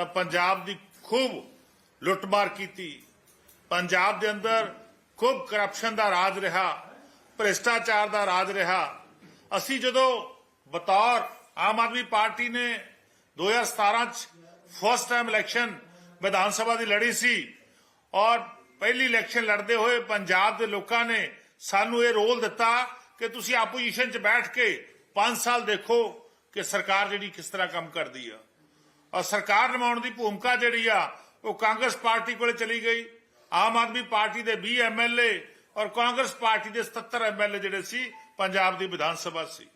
ਤਾਂ ਪੰਜਾਬ ਦੀ ਖੂਬ ਲੁੱਟਮਾਰ ਕੀਤੀ। ਪੰਜਾਬ ਦੇ ਅੰਦਰ ਖੂਬ ਕਰਪਸ਼ਨ ਦਾ ਰਾਜ ਰਿਹਾ, ਭ੍ਰਿਸ਼ਟਾਚਾਰ ਦਾ ਰਾਜ ਰਿਹਾ। ਅਸੀਂ ਜਦੋਂ ਬਤੌਰ ਆਮ ਆਦਮੀ ਪਾਰਟੀ ਨੇ 2017 ਚ first time election Vidhan Sabha ਦੀ ਲੜੀ ਸੀ ਔਰ ਪਹਿਲੀ ਇਲੈਕਸ਼ਨ ਲੜਦੇ ਹੋਏ ਪੰਜਾਬ ਦੇ ਲੋਕਾਂ ਨੇ ਸਾਨੂੰ ਇਹ ਰੋਲ ਦਿੱਤਾ ਕਿ ਤੁਸੀਂ ਆਪੋਜੀਸ਼ਨ 'ਚ ਬੈਠ ਕੇ 5 ਸਾਲ ਦੇਖੋ ਕਿ ਸਰਕਾਰ ਜਿਹੜੀ ਕਿਸ ਤਰ੍ਹਾਂ ਕੰਮ ਕਰਦੀ ਆ। ਸਰਕਾਰ ਨਿਭਾਉਣ ਦੀ ਭੂਮਿਕਾ ਜਿਹੜੀ ਆ, ਉਹ ਕਾਂਗਰਸ ਪਾਰਟੀ ਕੋਲੇ ਚਲੀ ਗਈ। ਆਮ ਆਦਮੀ ਪਾਰਟੀ ਦੇ 20 ਐਮਐਲਏ ਔਰ ਕਾਂਗਰਸ ਪਾਰਟੀ ਦੇ 77 ਐਮਐਲਏ ਜਿਹੜੇ ਸੀ, ਪੰਜਾਬ ਦੀ ਵਿਧਾਨ ਸਭਾ ਸੀ।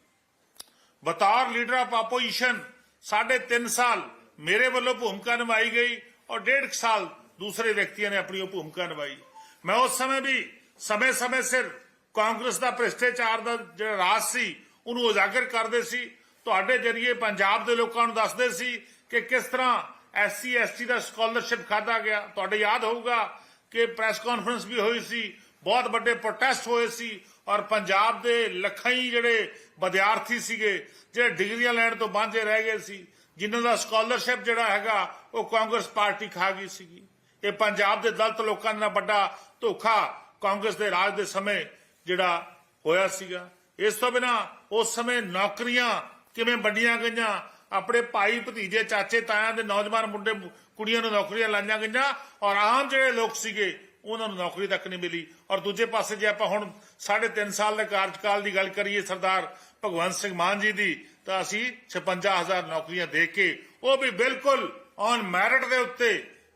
ਬਤੌਰ ਲੀਡਰ ਆਫ ਆਪੋਜੀਸ਼ਨ ਸਾਢੇ 3 ਸਾਲ ਮੇਰੇ ਵੱਲੋਂ ਭੂਮਿਕਾ ਨਿਭਾਈ ਗਈ ਔਰ ਡੇਢ ਕੁ ਸਾਲ ਦੂਸਰੇ ਵਿਅਕਤੀਆਂ ਨੇ ਆਪਣੀ ਉਹ ਭੂਮਿਕਾ ਨਿਭਾਈ। ਮੈਂ ਉਸ ਸਮੇਂ ਵੀ ਸਮੇਂ-ਸਮੇਂ ਸਿਰ ਕਾਂਗਰਸ ਦਾ ਭ੍ਰਿਸ਼ਟਾਚਾਰ ਦਾ ਜਿਹੜਾ ਰਾਜ ਸੀ, ਉਹਨੂੰ ਉਜਾਗਰ ਕਰਦੇ ਸੀ। ਤੁਹਾਡੇ ਜਰੀਏ ਪੰਜਾਬ ਦੇ ਲੋਕਾਂ ਨੂੰ ਦੱਸਦੇ ਸੀ ਕਿ ਕਿਸ ਤਰ੍ਹਾਂ ਐਸਸੀ, ਐਸਟੀ ਦਾ ਸਕਾਲਰਸ਼ਿਪ ਖਾਦਾ ਗਿਆ। ਤੁਹਾਡੇ ਯਾਦ ਹੋਊਗਾ ਕਿ ਪ੍ਰੈਸ ਕਾਨਫਰੰਸ ਵੀ ਹੋਈ ਸੀ, ਬਹੁਤ ਵੱਡੇ ਪ੍ਰੋਟੈਸਟ ਹੋਏ ਸੀ ਔਰ ਪੰਜਾਬ ਦੇ ਲੱਖਾਂ ਹੀ ਜਿਹੜੇ ਵਿਦਿਆਰਥੀ ਸੀਗੇ, ਜਿਹੜੇ ਡਿਗਰੀਆਂ ਲੈਣ ਤੋਂ ਵਾਂਝੇ ਰਹਿ ਗਏ ਸੀ, ਜਿਨ੍ਹਾਂ ਦਾ ਸਕਾਲਰਸ਼ਿਪ ਜਿਹੜਾ ਹੈਗਾ, ਉਹ ਕਾਂਗਰਸ ਪਾਰਟੀ ਖਾ ਗਈ ਸੀਗੀ। ਇਹ ਪੰਜਾਬ ਦੇ ਦਲਤ ਲੋਕਾਂ ਨਾਲ ਵੱਡਾ ਧੋਖਾ ਕਾਂਗਰਸ ਦੇ ਰਾਜ ਦੇ ਸਮੇਂ ਜਿਹੜਾ ਹੋਇਆ ਸੀਗਾ। ਇਸ ਤੋਂ ਬਿਨਾ ਉਸ ਸਮੇਂ ਨੌਕਰੀਆਂ ਕਿਵੇਂ ਵੰਡੀਆਂ ਗਈਆਂ ਆਪਣੇ ਭਾਈ ਭਤੀਜੇ, ਚਾਚੇ, ਤਾਇਆਂ ਦੇ ਨੌਜਵਾਨ ਮੁੰਡੇ, ਕੁੜੀਆਂ ਨੂੰ ਨੌਕਰੀਆਂ ਲਾਈਆਂ ਗਈਆਂ ਔਰ ਆਮ ਜਿਹੜੇ ਲੋਕ ਸੀਗੇ, ਉਹਨਾਂ ਨੂੰ ਨੌਕਰੀ ਤੱਕ ਨਹੀਂ ਮਿਲੀ। ਔਰ ਦੂਜੇ ਪਾਸੇ ਜੇ ਆਪਾਂ ਹੁਣ 3.5 ਸਾਲ ਦੇ ਕਾਰਜਕਾਲ ਦੀ ਗੱਲ ਕਰੀਏ ਸਰਦਾਰ ਭਗਵੰਤ ਸਿੰਘ ਮਾਨ ਜੀ ਦੀ, ਤਾਂ ਅਸੀਂ 56000 ਨੌਕਰੀਆਂ ਦੇ ਕੇ ਉਹ ਵੀ ਬਿਲਕੁਲ ਔਨ ਮੈਰਿਟ ਦੇ ਉੱਤੇ,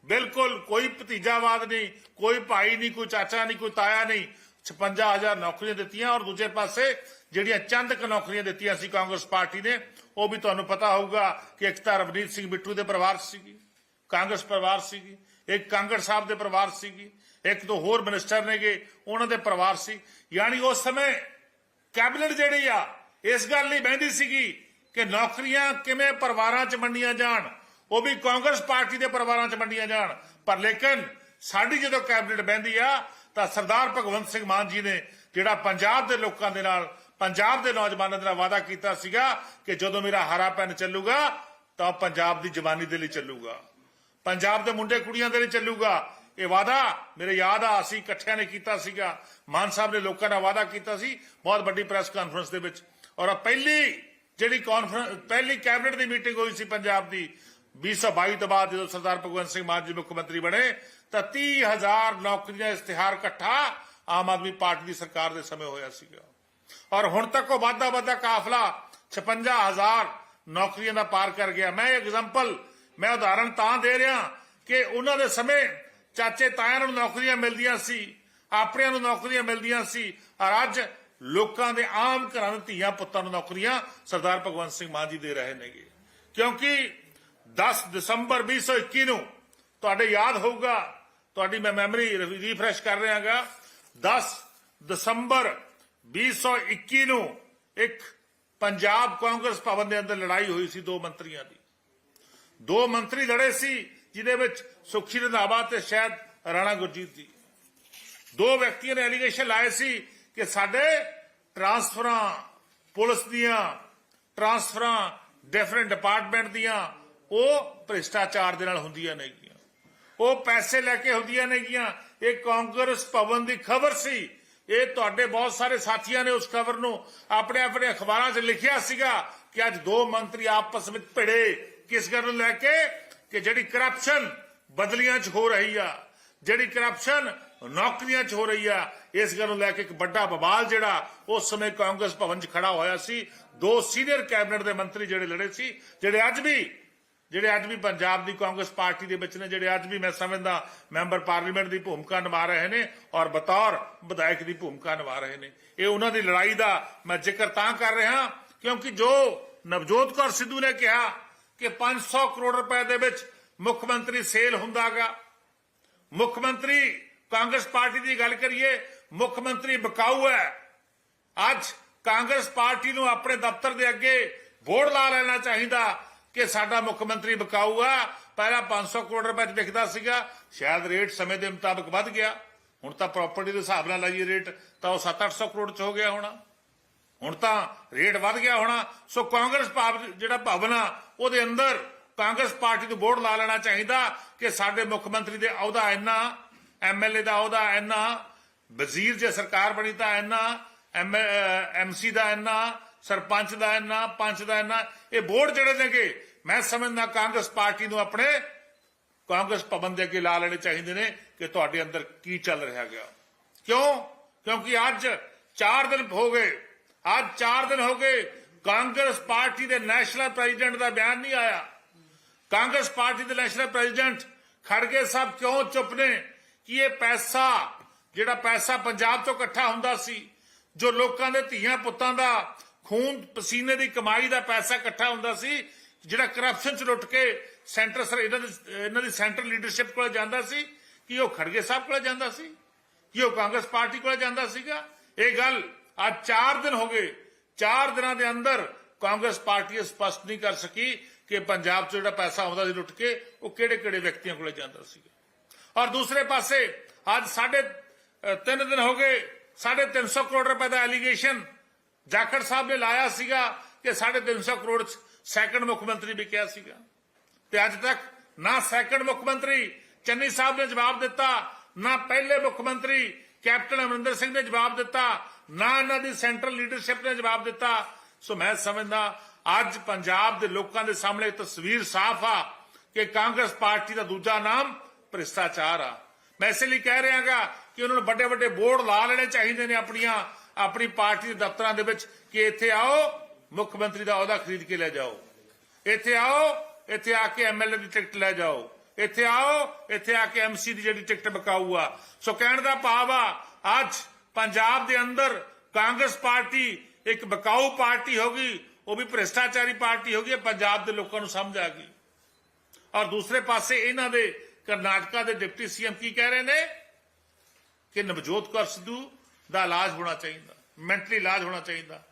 ਬਿਲਕੁਲ ਕੋਈ ਭਤੀਜਾਵਾਦ ਨਹੀਂ, ਕੋਈ ਭਾਈ ਨਹੀਂ, ਕੋਈ ਚਾਚਾ ਨਹੀਂ, ਕੋਈ ਤਾਇਆ ਨਹੀਂ 56000 ਨੌਕਰੀਆਂ ਦਿੱਤੀਆਂ ਔਰ ਦੂਜੇ ਪਾਸੇ ਜਿਹੜੀਆਂ ਚੰਦ ਕ ਨੌਕਰੀਆਂ ਦਿੱਤੀਆਂ ਸੀ ਕਾਂਗਰਸ ਪਾਰਟੀ ਨੇ ਉਹ ਵੀ ਤੁਹਾਨੂੰ ਪਤਾ ਹੋਊਗਾ ਕਿ ਇੱਕ ਤਾਂ ਰਵਨੀਤ ਸਿੰਘ ਬਿੱਟੂ ਦੇ ਪਰਿਵਾਰ ਸੀਗੀ, ਕਾਂਗਰਸ ਪਰਿਵਾਰ ਸੀਗੀ, ਇੱਕ ਕਾਂਗੜ ਸਾਹਿਬ ਦੇ ਪਰਿਵਾਰ ਸੀਗੀ, ਇੱਕ ਦੋ ਹੋਰ ਮਿਨਿਸਟਰ ਨੇਗੇ, ਉਹਨਾਂ ਦੇ ਪਰਿਵਾਰ ਸੀ। ਯਾਨੀ ਉਸ ਸਮੇਂ ਕੈਬਨਿਟ ਜਿਹੜੀ ਆ, ਇਸ ਗੱਲ ਲਈ ਬਹਿੰਦੀ ਸੀਗੀ ਕਿ ਨੌਕਰੀਆਂ ਕਿਵੇਂ ਪਰਿਵਾਰਾਂ 'ਚ ਵੰਡੀਆਂ ਜਾਣ, ਉਹ ਵੀ ਕਾਂਗਰਸ ਪਾਰਟੀ ਦੇ ਪਰਿਵਾਰਾਂ 'ਚ ਵੰਡੀਆਂ ਜਾਣ। ਪਰ ਲੇਕਿਨ ਸਾਡੀ ਜਦੋਂ ਕੈਬਨਿਟ ਬਹਿੰਦੀ ਆ, ਤਾਂ ਸਰਦਾਰ ਭਗਵੰਤ ਸਿੰਘ ਮਾਨ ਜੀ ਨੇ ਜਿਹੜਾ ਪੰਜਾਬ ਦੇ ਲੋਕਾਂ ਦੇ ਨਾਲ ਪੰਜਾਬ ਦੇ ਨੌਜਵਾਨਾਂ ਦੇ ਨਾਲ ਵਾਅਦਾ ਕੀਤਾ ਸੀਗਾ ਕਿ ਜਦੋਂ ਮੇਰਾ ਹਰਾ ਪੈਨ ਚੱਲੂਗਾ, ਤਾਂ ਪੰਜਾਬ ਦੀ ਜਵਾਨੀ ਦੇ ਲਈ ਚੱਲੂਗਾ। ਪੰਜਾਬ ਦੇ ਮੁੰਡੇ ਕੁੜੀਆਂ ਦੇ ਲਈ ਚੱਲੂਗਾ। ਇਹ ਵਾਅਦਾ ਮੇਰੇ ਯਾਦ ਆ, ਅਸੀਂ ਇਕੱਠਿਆਂ ਨੇ ਕੀਤਾ ਸੀਗਾ। ਮਾਨ ਸਾਹਿਬ ਨੇ ਲੋਕਾਂ ਨਾਲ ਵਾਅਦਾ ਕੀਤਾ ਸੀ, ਬਹੁਤ ਵੱਡੀ ਪ੍ਰੈਸ ਕਾਨਫਰੰਸ ਦੇ ਵਿੱਚ। ਔਰ ਪਹਿਲੀ ਜਿਹੜੀ ਕਾਨਫਰੰਸ ਪਹਿਲੀ ਕੈਬਨਿਟ ਦੀ ਮੀਟਿੰਗ ਹੋਈ ਸੀ ਪੰਜਾਬ ਦੀ 2022 ਤੋਂ ਬਾਅਦ ਜਦੋਂ ਸਰਦਾਰ ਭਗਵੰਤ ਸਿੰਘ ਮਾਨ ਜੀ ਮੁੱਖ ਮੰਤਰੀ ਬਣੇ, ਤਾਂ 30000 ਨੌਕਰੀਆਂ ਇਸ਼ਤਿਹਾਰ ਇਕੱਠਾ ਆਮ ਆਦਮੀ ਪਾਰਟੀ ਦੀ ਸਰਕਾਰ ਦੇ ਸਮੇਂ ਹੋਇਆ ਸੀਗਾ। ਔਰ ਹੁਣ ਤੱਕ ਉਹ ਵਾਧਾ ਵਾਧਾ ਕਾਫਲਾ 56000 ਨੌਕਰੀਆਂ ਦਾ ਪਾਰ ਕਰ ਗਿਆ ਮੈਂ ਐਗਜ਼ਾਮਪਲ ਮੈਂ ਉਦਾਹਰਣ ਤਾਂ ਦੇ ਰਿਹਾ ਕਿ ਉਹਨਾਂ ਦੇ ਸਮੇਂ ਚਾਚੇ ਤਾਇਆਂ ਨੂੰ ਨੌਕਰੀਆਂ ਮਿਲਦੀਆਂ ਸੀ ਆਪਣਿਆਂ ਨੂੰ ਨੌਕਰੀਆਂ ਮਿਲਦੀਆਂ ਸੀ ਔਰ ਅੱਜ ਲੋਕਾਂ ਦੇ ਆਮ ਘਰਾਂ ਦੇ ਧੀਆਂ ਪੁੱਤਾਂ ਨੂੰ ਨੌਕਰੀਆਂ ਸਰਦਾਰ ਭਗਵੰਤ ਸਿੰਘ ਮਾਨ ਜੀ ਦੇ ਰਹੇ ਨੇਗੇ ਕਿਉਂਕਿ 10 ਦਸੰਬਰ 2021 ਨੂੰ ਤੁਹਾਡੇ ਯਾਦ ਹੋਊਗਾ ਤੁਹਾਡੀ ਮੈਂ ਮੈਮਰੀ ਰੀਫਰੈਸ਼ ਕਰ ਰਿਹਾਗਾ 10 ਦਸੰਬਰ 2021 ਨੂੰ ਇੱਕ ਪੰਜਾਬ ਕਾਂਗਰਸ ਭਵਨ ਦੇ ਅੰਦਰ ਲੜਾਈ ਹੋਈ ਸੀ ਦੋ ਮੰਤਰੀਆਂ ਦੀ। ਦੋ ਮੰਤਰੀ ਲੜੇ ਸੀ, ਜਿਹਦੇ ਵਿੱਚ ਸੁਖੀ ਰੰਧਾਵਾ ਤੇ ਸ਼ਾਇਦ ਰਾਣਾ ਗੁਰਜੀਤ ਜੀ। ਦੋ ਵਿਅਕਤੀਆਂ ਨੇ ਐਲੀਗੇਸ਼ਨ ਲਾਏ ਸੀ ਕਿ ਸਾਡੇ ਟਰਾਂਸਫਰਾਂ, ਪੁਲਿਸ ਦੀਆਂ ਟਰਾਂਸਫਰਾਂ ਡਿਫਰੈਂਟ ਡਿਪਾਰਟਮੈਂਟ ਦੀਆਂ, ਉਹ ਭ੍ਰਿਸ਼ਟਾਚਾਰ ਦੇ ਨਾਲ ਹੁੰਦੀਆਂ ਨੇਗੀਆਂ। ਉਹ ਪੈਸੇ ਲੈ ਕੇ ਹੁੰਦੀਆਂ ਨੇਗੀਆਂ। ਇਹ ਕਾਂਗਰਸ ਭਵਨ ਦੀ ਖਬਰ ਸੀ ਇਹ ਤੁਹਾਡੇ ਬਹੁਤ ਸਾਰੇ ਸਾਥੀਆਂ ਨੇ ਉਸ ਖਬਰ ਨੂੰ ਆਪਣੇ ਆਪਣੇ ਅਖਬਾਰਾਂ 'ਚ ਲਿਖਿਆ ਸੀਗਾ ਕਿ ਅੱਜ ਦੋ ਮੰਤਰੀ ਆਪਸ ਵਿੱਚ ਭਿੜੇ। ਕਿਸ ਗੱਲ ਨੂੰ ਲੈ ਕੇ? ਕਿ ਜਿਹੜੀ ਕਰਪਸ਼ਨ ਬਦਲੀਆਂ 'ਚ ਹੋ ਰਹੀ ਆ, ਜਿਹੜੀ ਕਰਪਸ਼ਨ ਨੌਕਰੀਆਂ 'ਚ ਹੋ ਰਹੀ ਆ, ਇਸ ਗੱਲ ਨੂੰ ਲੈ ਕੇ ਇੱਕ ਵੱਡਾ ਬਵਾਲ ਜਿਹੜਾ ਉਸ ਸਮੇਂ ਕਾਂਗਰਸ ਭਵਨ 'ਚ ਖੜਾ ਹੋਇਆ ਸੀ। ਦੋ ਸੀਨੀਅਰ ਕੈਬਨਿਟ ਦੇ ਮੰਤਰੀ ਜਿਹੜੇ ਲੜੇ ਸੀ, ਜਿਹੜੇ ਅੱਜ ਵੀ ਜਿਹੜੇ ਅੱਜ ਵੀ ਪੰਜਾਬ ਦੀ ਕਾਂਗਰਸ ਪਾਰਟੀ ਦੇ ਵਿੱਚ ਨੇ, ਜਿਹੜੇ ਅੱਜ ਵੀ ਮੈਂ ਸਮਝਦਾ ਮੈਂਬਰ ਪਾਰਲੀਮੈਂਟ ਦੀ ਭੂਮਿਕਾ ਨਿਭਾ ਰਹੇ ਨੇ ਔਰ ਬਤੌਰ ਵਿਧਾਇਕ ਦੀ ਭੂਮਿਕਾ ਨਿਭਾ ਰਹੇ ਨੇ। ਇਹ ਉਹਨਾਂ ਦੀ ਲੜਾਈ ਦਾ ਮੈਂ ਜ਼ਿਕਰ ਤਾਂ ਕਰ ਰਿਹਾ ਕਿਉਂਕਿ ਜੋ ਨਵਜੋਤ ਕੌਰ ਸਿੱਧੂ ਨੇ ਕਿਹਾ ਕਿ 500 ਕਰੋੜ ਰੁਪਏ ਦੇ ਵਿੱਚ ਮੁੱਖ ਮੰਤਰੀ ਸੇਲ ਹੁੰਦਾਗਾ। ਮੁੱਖ ਮੰਤਰੀ ਕਾਂਗਰਸ ਪਾਰਟੀ ਦੀ ਗੱਲ ਕਰੀਏ, ਮੁੱਖ ਮੰਤਰੀ ਬਕਾਊ ਹੈ। ਅੱਜ ਕਾਂਗਰਸ ਪਾਰਟੀ ਨੂੰ ਆਪਣੇ ਦਫ਼ਤਰ ਦੇ ਅੱਗੇ ਬੋਰਡ ਲਾ ਲੈਣਾ ਚਾਹੀਦਾ ਕਿ ਸਾਡਾ ਮੁੱਖ ਮੰਤਰੀ ਬਕਾਊ ਆ ਪਹਿਲਾਂ 500 ਕਰੋੜ ਰੁਪਏ ਚ ਵਿਕਦਾ ਸੀਗਾ। ਸ਼ਾਇਦ ਰੇਟ ਸਮੇਂ ਦੇ ਮੁਤਾਬਕ ਵੱਧ ਗਿਆ। ਹੁਣ ਤਾਂ ਪ੍ਰਾਪਰਟੀ ਦੇ ਹਿਸਾਬ ਨਾਲ ਲਾਈਏ ਰੇਟ ਤਾਂ ਉਹ 7-800 ਕਰੋੜ ਚ ਹੋ ਗਿਆ ਹੋਣਾ। ਹੁਣ ਤਾਂ ਰੇਟ ਵੱਧ ਗਿਆ ਹੋਣਾ। ਸੋ ਕਾਂਗਰਸ ਜਿਹੜਾ ਭਵਨ ਆ ਉਹਦੇ ਅੰਦਰ ਕਾਂਗਰਸ ਪਾਰਟੀ ਨੂੰ ਵੋਟ ਲਾ ਲੈਣਾ ਚਾਹੀਦਾ ਕਿ ਸਾਡੇ ਮੁੱਖ ਮੰਤਰੀ ਦੇ ਅਹੁਦਾ ਇੰਨਾ ਐਮਐਲਏ ਦਾ ਅਹੁਦਾ ਇੰਨਾ, ਵਜ਼ੀਰ ਜੇ ਸਰਕਾਰ ਬਣੀ ਤਾਂ ਇੰਨਾ ਐਮਸੀ ਦਾ ਇੰਨਾ ਸਰਪੰਚ ਦਾ ਇੰਨਾ ਪੰਚ ਦਾ ਇੰਨਾ ਇਹ ਵੋਟ ਜਿਹੜੇ ਨੇ ਮੈਂ ਸਮਝਦਾ ਕਾਂਗਰਸ ਪਾਰਟੀ ਨੂੰ ਆਪਣੇ ਕਾਂਗਰਸ ਭਵਨ ਦੇ ਅੱਗੇ ਲਾ ਲੈਣੇ ਚਾਹੀਦੇ ਨੇ ਕਿ ਤੁਹਾਡੇ ਅੰਦਰ ਕੀ ਚੱਲ ਰਿਹਾ ਗਿਆ ਕਿਉਂ? ਕਿਉਂਕਿ ਅੱਜ 4 ਦਿਨ ਹੋ ਗਏ, ਅੱਜ 4 ਦਿਨ ਹੋ ਗਏ, ਕਾਂਗਰਸ ਪਾਰਟੀ ਦੇ ਨੈਸ਼ਨਲ ਪ੍ਰੈਜ਼ੀਡੈਂਟ ਦਾ ਬਿਆਨ ਨਹੀਂ ਆਇਆ। ਕਾਂਗਰਸ ਪਾਰਟੀ ਦੇ ਨੈਸ਼ਨਲ ਪ੍ਰੈਜ਼ੀਡੈਂਟ ਖੜਗੇ ਸਾਹਿਬ ਕਿਉਂ ਚੁੱਪ ਨੇ? ਕਿ ਇਹ ਪੈਸਾ, ਜਿਹੜਾ ਪੈਸਾ ਪੰਜਾਬ ਤੋਂ ਇਕੱਠਾ ਹੁੰਦਾ ਸੀ, ਜੋ ਲੋਕਾਂ ਦੇ ਧੀਆਂ ਪੁੱਤਾਂ ਦਾ ਖੂਨ ਪਸੀਨੇ ਦੀ ਕਮਾਈ ਦਾ ਪੈਸਾ ਇਕੱਠਾ ਹੁੰਦਾ ਸੀ ਜਿਹੜਾ ਕਰਪਸ਼ਨ ਚ ਲੁੱਟ ਕੇ ਸੈਂਟਰ ਸਰ ਇਹਨਾਂ ਦੀ ਸੈਂਟਰ ਲੀਡਰਸ਼ਿਪ ਕੋਲ ਜਾਂਦਾ ਸੀ ਕਿ ਉਹ ਖੜਗੇ ਸਾਹਿਬ ਕੋਲ ਜਾਂਦਾ ਸੀ? ਕਿ ਉਹ ਕਾਂਗਰਸ ਪਾਰਟੀ ਕੋਲ ਜਾਂਦਾ ਸੀਗਾ? ਇਹ ਗੱਲ ਅੱਜ 4 ਦਿਨ ਹੋ ਗਏ 4 ਦਿਨਾਂ ਦੇ ਅੰਦਰ ਕਾਂਗਰਸ ਪਾਰਟੀ ਇਹ ਸਪਸ਼ਟ ਨਹੀਂ ਕਰ ਸਕੀ ਕਿ ਪੰਜਾਬ 'ਚ ਜਿਹੜਾ ਪੈਸਾ ਆਉਂਦਾ ਸੀ ਲੁੱਟ ਕੇ ਉਹ ਕਿਹੜੇ ਕਿਹੜੇ ਵਿਅਕਤੀਆਂ ਕੋਲ ਜਾਂਦਾ ਸੀਗਾ। ਔਰ ਦੂਸਰੇ ਪਾਸੇ ਅੱਜ ਸਾਢੇ ਅ, ਤਿੰਨ ਦਿਨ ਹੋ ਗਏ ਸਾਢੇ 300 ਕਰੋੜ ਰੁਪਏ ਦਾ ਐਲੀਗੇਸ਼ਨ ਜਾਖੜ ਸਾਹਿਬ ਨੇ ਲਾਇਆ ਸੀਗਾ ਕਿ ਸਾਢੇ 300 ਕਰੋੜ 'ਚ ਸੈਕੰਡ ਮੁੱਖ ਮੰਤਰੀ ਵੀ ਕਿਹਾ ਸੀਗਾ। ਤੇ ਅੱਜ ਤੱਕ ਨਾ ਸੈਕੰਡ ਮੁੱਖ ਮੰਤਰੀ ਚੰਨੀ ਸਾਹਿਬ ਨੇ ਜਵਾਬ ਦਿੱਤਾ, ਨਾ ਪਹਿਲੇ ਮੁੱਖ ਮੰਤਰੀ ਕੈਪਟਨ ਅਮਰਿੰਦਰ ਸਿੰਘ ਨੇ ਜਵਾਬ ਦਿੱਤਾ, ਨਾ ਇਹਨਾਂ ਦੀ ਸੈਂਟਰਲ ਲੀਡਰਸ਼ਿਪ ਨੇ ਜਵਾਬ ਦਿੱਤਾ। ਸੋ ਮੈਂ ਸਮਝਦਾ, ਅੱਜ ਪੰਜਾਬ ਦੇ ਲੋਕਾਂ ਦੇ ਸਾਹਮਣੇ ਤਸਵੀਰ ਸਾਫ਼ ਆ ਕਿ ਕਾਂਗਰਸ ਪਾਰਟੀ ਦਾ ਦੂਜਾ ਨਾਮ ਭ੍ਰਿਸ਼ਟਾਚਾਰ ਆ। ਮੈਂ ਇਸੇ ਲਈ ਕਹਿ ਰਿਹਾਗਾ ਕਿ ਉਹਨਾਂ ਨੂੰ ਵੱਡੇ ਵੱਡੇ ਬੋਰਡ ਲਾ ਲੈਣੇ ਚਾਹੀਦੇ ਨੇ ਆਪਣੀਆਂ ਆਪਣੀ ਪਾਰਟੀ ਦੇ ਦਫ਼ਤਰਾਂ ਦੇ ਵਿੱਚ ਕਿ ਇੱਥੇ ਆਓ, ਮੁੱਖ ਮੰਤਰੀ ਦਾ ਅਹੁਦਾ ਖਰੀਦ ਕੇ ਲੈ ਜਾਓ। ਇੱਥੇ ਆਓ, ਇੱਥੇ ਆ ਕੇ ਐਮਐਲਏ ਦੀ ਟਿਕਟ ਲੈ ਜਾਓ। ਇੱਥੇ ਆਓ, ਇੱਥੇ ਆ ਕੇ ਐਮਸੀ ਦੀ ਜਿਹੜੀ ਟਿਕਟ ਬਕਾਊ ਆ। ਸੋ ਕਹਿਣ ਦਾ ਭਾਵ ਆ, ਅੱਜ ਪੰਜਾਬ ਦੇ ਅੰਦਰ ਕਾਂਗਰਸ ਪਾਰਟੀ ਇੱਕ ਬਕਾਊ ਪਾਰਟੀ ਹੋ ਗਈ, ਉਹ ਵੀ ਭ੍ਰਿਸ਼ਟਾਚਾਰੀ ਪਾਰਟੀ ਹੋ ਗਈ, ਇਹ ਪੰਜਾਬ ਦੇ ਲੋਕਾਂ ਨੂੰ ਸਮਝ ਆ ਗਈ। ਔਰ ਦੂਸਰੇ ਪਾਸੇ ਇਹਨਾਂ ਦੇ ਕਰਨਾਟਕਾ ਦੇ ਡਿਪਟੀ ਸੀਐਮ ਕੀ ਕਹਿ ਰਹੇ ਨੇ? ਕਿ ਨਵਜੋਤ ਕੌਰ ਸਿੱਧੂ ਦਾ ਇਲਾਜ ਹੋਣਾ ਚਾਹੀਦਾ, ਮੈਂਟਲੀ ਇਲਾਜ ਹੋਣਾ ਚਾਹੀਦਾ।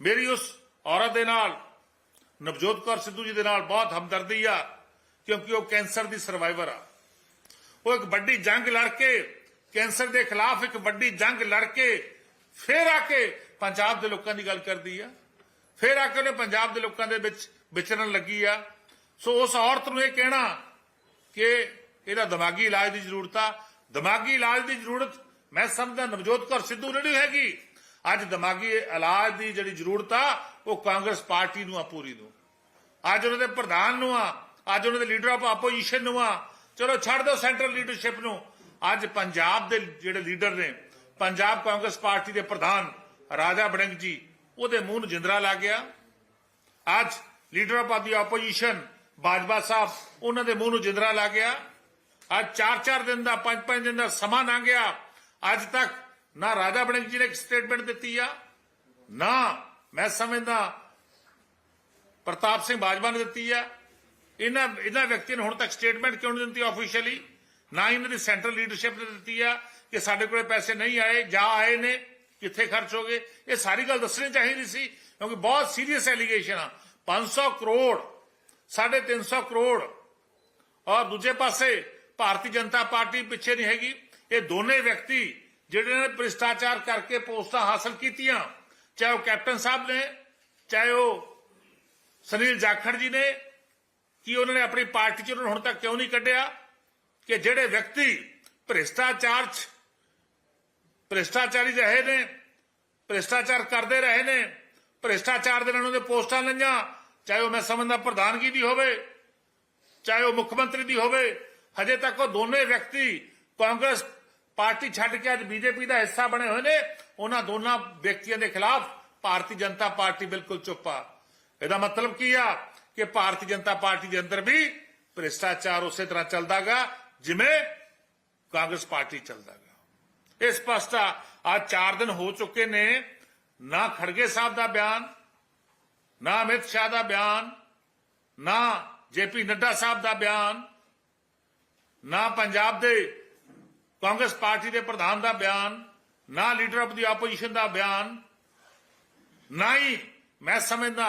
ਮੇਰੀ ਉਸ ਔਰਤ ਦੇ ਨਾਲ, ਨਵਜੋਤ ਕੌਰ ਸਿੱਧੂ ਜੀ ਦੇ ਨਾਲ ਬਹੁਤ ਹਮਦਰਦੀ ਆ, ਕਿਉਂਕਿ ਉਹ ਕੈਂਸਰ ਦੀ ਸਰਵਾਈਵਰ ਆ। ਉਹ ਇੱਕ ਵੱਡੀ ਜੰਗ ਲੜ ਕੇ, ਕੈਂਸਰ ਦੇ ਖਿਲਾਫ ਇੱਕ ਵੱਡੀ ਜੰਗ ਲੜ ਕੇ, ਫੇਰ ਆ ਕੇ ਪੰਜਾਬ ਦੇ ਲੋਕਾਂ ਦੀ ਗੱਲ ਕਰਦੀ ਆ। ਫੇਰ ਆ ਕੇ ਉਹਨੇ ਪੰਜਾਬ ਦੇ ਲੋਕਾਂ ਦੇ ਵਿੱਚ ਵਿਚਰਨ ਲੱਗੀ ਆ। ਸੋ ਉਸ ਔਰਤ ਨੂੰ ਇਹ ਕਹਿਣਾ ਕਿ ਇਹਦਾ ਦਿਮਾਗੀ ਇਲਾਜ ਦੀ ਜ਼ਰੂਰਤ ਆ। ਦਿਮਾਗੀ ਇਲਾਜ ਦੀ ਜ਼ਰੂਰਤ ਮੈਂ ਸਮਝਦਾ ਨਵਜੋਤ ਕੌਰ ਸਿੱਧੂ ਨਹੀਂ ਹੈਗੀ। ਅੱਜ ਦਿਮਾਗੀ ਇਲਾਜ ਦੀ ਜਿਹੜੀ ਜ਼ਰੂਰਤ ਆ, ਉਹ ਕਾਂਗਰਸ ਪਾਰਟੀ ਨੂੰ ਆ, ਪੂਰੀ ਨੂੰ। ਅੱਜ ਉਹਨਾਂ ਦੇ ਪ੍ਰਧਾਨ ਨੂੰ ਆ, ਅੱਜ ਉਹਨਾਂ ਦੇ ਲੀਡਰ ਆਫ ਆਪੋਜੀਸ਼ਨ ਨੂੰ ਆ। ਚਲੋ ਛੱਡ ਦਿਓ ਸੈਂਟਰਲ ਲੀਡਰਸ਼ਿਪ ਨੂੰ। ਅੱਜ ਪੰਜਾਬ ਦੇ ਜਿਹੜੇ ਲੀਡਰ ਨੇ, ਪੰਜਾਬ ਕਾਂਗਰਸ ਪਾਰਟੀ ਦੇ ਪ੍ਰਧਾਨ ਰਾਜਾ ਬੜਿੰਗ ਜੀ, ਉਹਦੇ ਮੂੰਹ ਨੂੰ ਜਿੰਦਰਾ ਲਾ ਗਿਆ। ਅੱਜ leader of the opposition, Bajwa ਸਾਹਿਬ, ਉਹਨਾਂ ਦੇ ਮੂੰਹ ਨੂੰ ਜਿੰਦਰਾ ਲਾ ਗਿਆ। ਅੱਜ 4-4 ਦਿਨ ਦਾ 5-5 ਦਿਨ ਦਾ ਸਮਾਂ ਲੰਘ ਗਿਆ। ਅੱਜ ਤੱਕ ਨਾ ਰਾਜਾ ਬਣਿੰਗ ਜੀ ਨੇ ਇੱਕ ਸਟੇਟਮੈਂਟ ਦਿੱਤੀ ਆ, ਨਾ ਮੈਂ ਸਮਝਦਾ ਪ੍ਰਤਾਪ ਸਿੰਘ ਬਾਜਵਾ ਨੇ ਦਿੱਤੀ ਆ। ਇਹਨਾਂ ਇਹਨਾਂ ਵਿਅਕਤੀਆਂ ਨੇ ਹੁਣ ਤੱਕ ਸਟੇਟਮੈਂਟ ਕਿਉਂ ਨਹੀਂ ਦਿੱਤੀ ਆਫੀਸ਼ੀਅਲੀ ਨਾ ਇਹਨਾਂ ਦੀ ਸੈਂਟਰਲ ਲੀਡਰਸ਼ਿਪ ਨੇ ਦਿੱਤੀ ਆ ਕਿ ਸਾਡੇ ਕੋਲੇ ਪੈਸੇ ਨਹੀਂ ਆਏ, ਜਾਂ ਆਏ ਨੇ, ਕਿੱਥੇ ਖਰਚ ਹੋ ਗਏ। ਇਹ ਸਾਰੀ ਗੱਲ ਦੱਸਣੀ ਚਾਹੀਦੀ ਸੀ, ਕਿਉਂਕਿ ਬਹੁਤ ਸੀਰੀਅਸ ਐਲੀਗੇਸ਼ਨ ਆ। 500 ਕਰੋੜ 350 ਕਰੋੜ। ਔਰ ਦੂਜੇ ਪਾਸੇ ਭਾਰਤੀ ਜਨਤਾ ਪਾਰਟੀ ਪਿੱਛੇ ਨਹੀਂ ਹੈਗੀ। ਇਹ ਦੋਨੇ ਵਿਅਕਤੀ ਜਿਹੜੇ ਨੇ ਭ੍ਰਿਸ਼ਟਾਚਾਰ ਕਰਕੇ ਪੋਸਟਾਂ ਹਾਸਲ ਕੀਤੀਆਂ, ਚਾਹੇ ਉਹ ਕੈਪਟਨ ਸਾਹਿਬ ਨੇ, ਚਾਹੇ ਉਹ ਸੁਨੀਲ ਜਾਖੜ ਜੀ ਨੇ, ਕਿ ਉਹਨਾਂ ਨੇ ਆਪਣੀ ਪਾਰਟੀ ਚ ਉਹਨਾਂ ਹੁਣ ਤੱਕ ਕਿਉਂ ਨਹੀਂ ਕੱਢਿਆ ਕਿ ਜਿਹੜੇ ਵਿਅਕਤੀ ਭ੍ਰਿਸ਼ਟਾਚਾਰ ਚ ਭ੍ਰਿਸ਼ਟਾਚਾਰੀ ਰਹੇ ਨੇ, ਭ੍ਰਿਸ਼ਟਾਚਾਰ ਕਰਦੇ ਰਹੇ ਨੇ, ਭ੍ਰਿਸ਼ਟਾਚਾਰ ਦੇ ਨਾਲ ਉਹਦੇ ਪੋਸਟਾਂ ਲਈਆਂ, ਚਾਹੇ ਉਹ ਮੈਂ ਸਮਝਦਾ ਪ੍ਰਧਾਨਗੀ ਦੀ ਹੋਵੇ, ਚਾਹੇ ਉਹ ਮੁੱਖ ਮੰਤਰੀ ਦੀ ਹੋਵੇ, ਹਜੇ ਤੱਕ ਉਹ ਦੋਨੇ ਵਿਅਕਤੀ ਕਾਂਗਰਸ ਪਾਰਟੀ ਛੱਡ ਕੇ ਅੱਜ ਬੀਜੇਪੀ ਦਾ ਹਿੱਸਾ ਬਣੇ ਹੋਏ ਨੇ, ਉਹਨਾਂ ਦੋਨਾਂ ਵਿਅਕਤੀਆਂ ਦੇ ਖਿਲਾਫ ਭਾਰਤੀ ਜਨਤਾ ਪਾਰਟੀ ਬਿਲਕੁਲ ਚੁੱਪ ਆ। ਇਹਦਾ ਮਤਲਬ ਕੀ ਆ ਕਿ ਭਾਰਤੀ ਜਨਤਾ ਪਾਰਟੀ ਦੇ ਅੰਦਰ ਵੀ ਭ੍ਰਿਸ਼ਟਾਚਾਰ ਉਸੇ ਤਰ੍ਹਾਂ ਚੱਲਦਾਗਾ ਜਿਵੇਂ ਕਾਂਗਰਸ ਪਾਰਟੀ ਚੱਲਦਾਗਾ। ਇਹ ਸਪਸ਼ਟ ਆ ਅੱਜ 4 ਦਿਨ ਹੋ ਚੁੱਕੇ ਨੇ, ਨਾ ਖੜਗੇ ਸਾਹਿਬ ਦਾ ਬਿਆਨ, ਨਾ ਅਮਿਤ ਸ਼ਾਹ ਦਾ ਬਿਆਨ, ਨਾ ਜੇਪੀ ਨੱਡਾ ਸਾਹਿਬ ਦਾ ਬਿਆਨ, ਨਾ ਪੰਜਾਬ ਦੇ ਕਾਂਗਰਸ ਪਾਰਟੀ ਦੇ ਪ੍ਰਧਾਨ ਦਾ ਬਿਆਨ, ਨਾ ਲੀਡਰ ਆਫ ਦੀ ਆਪੋਜੀਸ਼ਨ ਦਾ ਬਿਆਨ, ਨਾ ਹੀ ਮੈਂ ਸਮਝਦਾ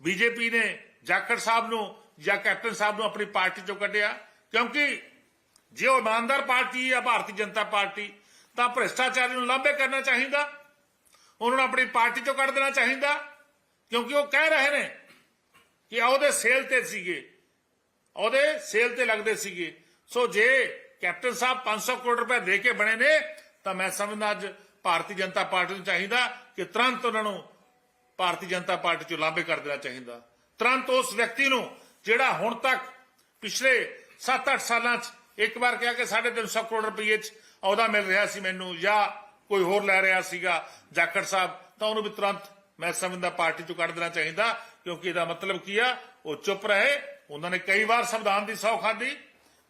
ਬੀਜੇਪੀ ਨੇ ਜਾਖੜ ਸਾਹਿਬ ਨੂੰ ਜਾਂ ਕੈਪਟਨ ਸਾਹਿਬ ਨੂੰ ਆਪਣੀ ਪਾਰਟੀ ਚੋਂ ਕੱਢਿਆ, ਕਿਉਂਕਿ ਜੇ ਉਹ ਇਮਾਨਦਾਰ ਪਾਰਟੀ ਹੈ ਭਾਰਤੀ ਜਨਤਾ ਪਾਰਟੀ, ਤਾਂ ਭ੍ਰਿਸ਼ਟਾਚਾਰੀ ਨੂੰ ਲਾਂਭੇ ਕਰਨਾ ਚਾਹੀਦਾ, ਉਹਨਾਂ ਨੂੰ ਆਪਣੀ ਪਾਰਟੀ ਚੋਂ ਕੱਢ ਦੇਣਾ ਚਾਹੀਦਾ, ਕਿਉਂਕਿ ਉਹ ਕਹਿ ਰਹੇ ਨੇ ਕਿ ਉਹਦੇ ਸੇਲ ਤੇ ਸੀਗੇ, ਉਹਦੇ ਸੇਲ ਤੇ ਲੱਗਦੇ ਸੀਗੇ। ਸੋ ਜੇ ਕੈਪਟਨ ਸਾਹਿਬ 500 ਕਰੋੜ ਰੁਪਏ ਦੇ ਕੇ ਬਣੇ ਨੇ, ਤਾਂ ਮੈਂ ਸਮਝਦਾ ਅੱਜ ਭਾਰਤੀ ਜਨਤਾ ਪਾਰਟੀ ਨੂੰ ਚਾਹੀਦਾ ਕਿ ਤੁਰੰਤ ਉਹਨਾਂ ਨੂੰ ਭਾਰਤੀ ਜਨਤਾ ਪਾਰਟੀ ਚੋਂ ਲਾਂਭੇ ਕਰ ਦੇਣਾ ਚਾਹੀਦਾ। ਤੁਰੰਤ ਉਸ ਵਿਅਕਤੀ ਨੂੰ ਜਿਹੜਾ ਹੁਣ ਤੱਕ ਪਿਛਲੇ 7-8 ਸਾਲਾਂ 'ਚ ਇੱਕ ਵਾਰ ਕਿਹਾ ਕਿ 350 ਕਰੋੜ ਰੁਪਏ 'ਚ ਅਹੁਦਾ ਮਿਲ ਰਿਹਾ ਸੀ ਮੈਨੂੰ ਜਾਂ ਕੋਈ ਹੋਰ ਲੈ ਰਿਹਾ ਸੀਗਾ ਜਾਖੜ ਸਾਹਿਬ, ਤਾਂ ਉਹਨੂੰ ਵੀ ਤੁਰੰਤ ਮੈਂ ਸਮਝਦਾ ਪਾਰਟੀ ਚੋਂ ਕੱਢ ਦੇਣਾ ਚਾਹੀਦਾ, ਕਿਉਂਕਿ ਇਹਦਾ ਮਤਲਬ ਕੀ ਆ? ਉਹ ਚੁੱਪ ਰਹੇ। ਉਹਨਾਂ ਨੇ ਕਈ ਵਾਰ ਸੰਵਿਧਾਨ ਦੀ ਸੌ ਖਾਦੀ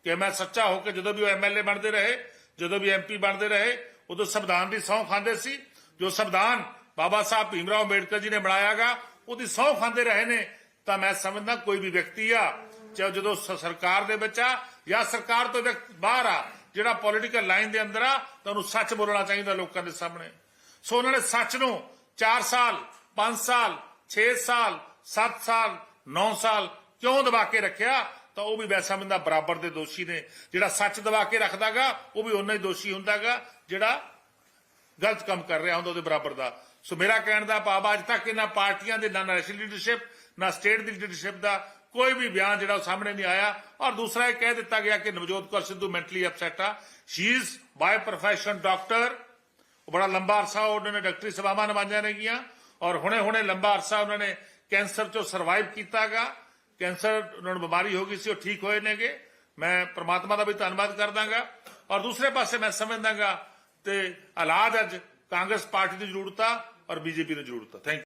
ਕਿ ਮੈਂ ਸੱਚਾ ਹੋ ਕੇ ਜਦੋਂ ਵੀ ਉਹ ਐਮਐਲਏ ਬਣਦੇ ਰਹੇ, ਜਦੋਂ ਵੀ ਐਮਪੀ ਬਣਦੇ ਰਹੇ, ਉਦੋਂ ਸੰਵਿਧਾਨ ਦੀ ਸਹੁੰ ਖਾਂਦੇ ਸੀ। ਜੋ ਸੰਵਿਧਾਨ ਬਾਬਾ ਸਾਹਿਬ ਭੀਮਰਾਓ ਅੰਬੇਡਕਰ ਜੀ ਨੇ ਬਣਾਇਆਗਾ, ਉਹਦੀ ਸਹੁੰ ਖਾਂਦੇ ਰਹੇ ਨੇ। ਤਾਂ ਮੈਂ ਸਮਝਦਾ ਕੋਈ ਵੀ ਵਿਅਕਤੀ ਆ, ਚਾਹੇ ਜਦੋਂ ਸਰਕਾਰ ਦੇ ਵਿੱਚ ਆ ਜਾਂ ਸਰਕਾਰ ਤੋਂ ਬਾਹਰ ਆ, ਜਿਹੜਾ ਪੋਲੀਟੀਕਲ ਲਾਈਨ ਦੇ ਅੰਦਰ ਆ, ਤਾਂ ਉਹਨੂੰ ਸੱਚ ਬੋਲਣਾ ਚਾਹੀਦਾ ਲੋਕਾਂ ਦੇ ਸਾਹਮਣੇ। ਸੋ ਉਹਨਾਂ ਨੇ ਸੱਚ ਨੂੰ 4 ਸਾਲ 5 ਸਾਲ 6 ਸਾਲ 7 ਸਾਲ 9 ਸਾਲ ਕਿਉਂ ਦਬਾ ਕੇ ਰੱਖਿਆ? ਤਾਂ ਉਹ ਵੀ ਵੈਸਾ ਬੰਦਾ ਬਰਾਬਰ ਦੇ ਦੋਸ਼ੀ ਨੇ। ਜਿਹੜਾ ਸੱਚ ਦਵਾ ਕੇ ਰੱਖਦਾਗਾ, ਉਹ ਵੀ ਉਹਨਾਂ ਹੀ ਦੋਸ਼ੀ ਹੁੰਦਾਗਾ, ਜਿਹੜਾ ਗਲਤ ਕੰਮ ਕਰ ਰਿਹਾ ਹੁੰਦਾ ਉਹਦੇ ਬਰਾਬਰ ਦਾ। ਸੋ ਮੇਰਾ ਕਹਿਣ ਦਾ ਭਾਵ, ਅੱਜ ਤੱਕ ਇਹਨਾਂ ਪਾਰਟੀਆਂ ਦੇ ਨਾ ਨੈਸ਼ਨਲ ਲੀਡਰਸ਼ਿਪ, ਨਾ ਸਟੇਟ ਦੀ ਲੀਡਰਸ਼ਿਪ ਦਾ ਕੋਈ ਵੀ ਬਿਆਨ ਜਿਹੜਾ ਉਹ ਸਾਹਮਣੇ ਨਹੀਂ ਆਇਆ। ਔਰ ਦੂਸਰਾ ਇਹ ਕਹਿ ਦਿੱਤਾ ਗਿਆ ਕਿ ਨਵਜੋਤ ਕੌਰ ਸਿੱਧੂ ਮੈਂਟਲੀ ਅਪਸੈਟ ਆ। She is by profession doctor ਉਹ ਬੜਾ ਲੰਬਾ ਅਰਸਾ ਉਹਨਾਂ ਨੇ ਡਾਕਟਰੀ ਸੇਵਾਵਾਂ ਨਿਭਾਈਆਂ ਨੇਗੀਆਂ। ਔਰ ਹੁਣੇ ਹੁਣੇ ਲੰਬਾ ਅਰਸਾ ਉਹਨਾਂ ਨੇ ਕੈਂਸਰ ਚੋਂ ਸਰਵਾਈਵ ਕੀਤਾਗਾ। ਕੈਂਸਰ ਉਹਨਾਂ ਨੂੰ ਬਿਮਾਰੀ ਹੋ ਗਈ ਸੀ, ਉਹ ਠੀਕ ਹੋਏ ਨੇਗੇ। ਮੈਂ ਪ੍ਰਮਾਤਮਾ ਦਾ ਵੀ ਧੰਨਵਾਦ ਕਰਦਾਗਾ। ਔਰ ਦੂਸਰੇ ਪਾਸੇ ਮੈਂ ਸਮਝਦਾਗਾ ਤੇ ਹਾਲਾਤ ਅੱਜ ਕਾਂਗਰਸ ਪਾਰਟੀ ਦੀ ਜ਼ਰੂਰਤ ਆ ਔਰ ਬੀਜੇਪੀ ਦੀ ਜ਼ਰੂਰਤ ਆ। ਥੈਂਕ